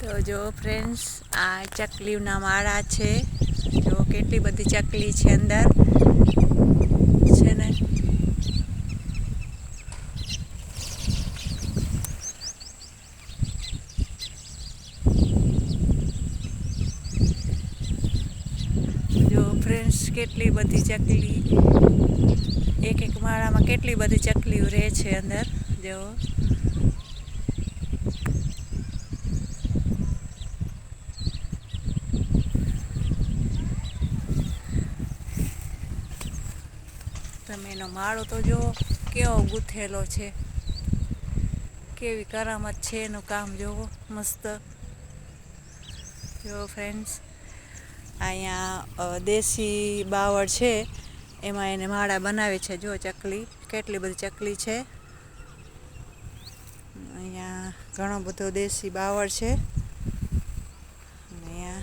તો જો ફ્રેન્ડ્સ આ ચકલીના માળા છે. જો કેટલી બધી ચકલી છે અંદર. છે ને? ફ્રેન્ડ્સ કેટલી બધી ચકલી, એક એક માળામાં કેટલી બધી ચકલીઓ રહે છે અંદર. જો તમે એનો માળો તો જુઓ કેવો ગૂંથેલો છે. કેવી કરામત છે એનું કામ જુઓ મસ્ત. જો ફ્રેન્ડ્સ અહીંયા દેશી બાવળ છે, એમાં એને માળા બનાવે છે. જો ચકલી, કેટલી બધી ચકલી છે. અહીંયા ઘણો બધો દેશી બાવળ છે. અહીંયા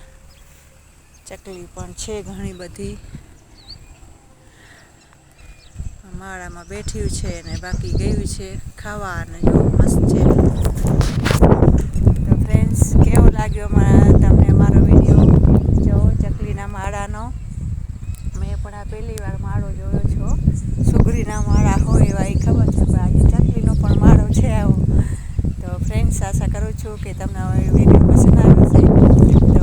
ચકલી પણ છે ઘણી બધી. માળામાં બેઠ્યું છે અને બાકી ગયું છે ખાવા અને જો મસ્ત છે. તો ફ્રેન્ડ્સ કેવો લાગ્યો મારા તમને મારો વીડિયો જો, ચકલીના માળાનો. મેં પણ આ પહેલી વાર માળો જોયો છો. સુગરીના માળા હોય એવા, એ ખબર છે, પણ આજે ચકલીનો પણ માળો છે આવો. તો ફ્રેન્ડ્સ આશા કરું છું કે તમને વીડિયો પસંદ આવ્યો